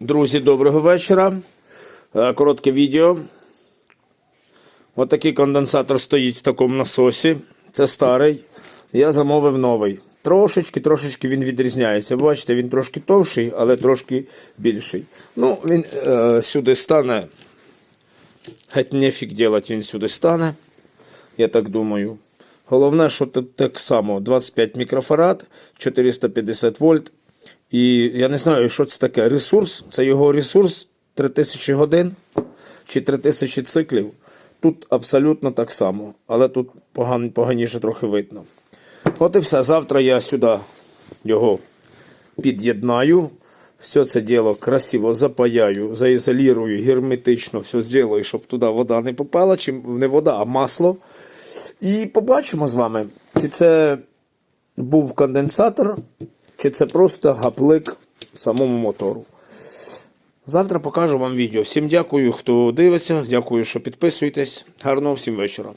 Друзі, доброго вечора. Е, Коротке відео. Отакий конденсатор стоїть в такому насосі. Це старий. Я замовив новий. Трошечки, трошечки він відрізняється. Бачите, він трошки товший, але трошки більший. Ну, він е, сюди стане. Геть нефік делать, він сюди стане. Я так думаю. Головне, що тут так само 25 мікрофарад, 450 вольт. І я не знаю, що це таке. Ресурс, це його ресурс 3000 годин чи 3000 циклів. Тут абсолютно так само, але тут поган, поганіше трохи видно. От і все. Завтра я сюди його під'єднаю. Все це діло красиво запаяю, заізолірую, герметично все зроблю, щоб туди вода не попала, чи не вода, а масло. І побачимо з вами, чи це був конденсатор, чи це просто гаплик самому мотору. Завтра покажу вам відео. Всім дякую, хто дивиться. Дякую, що підписуєтесь. Гарного всім вечора.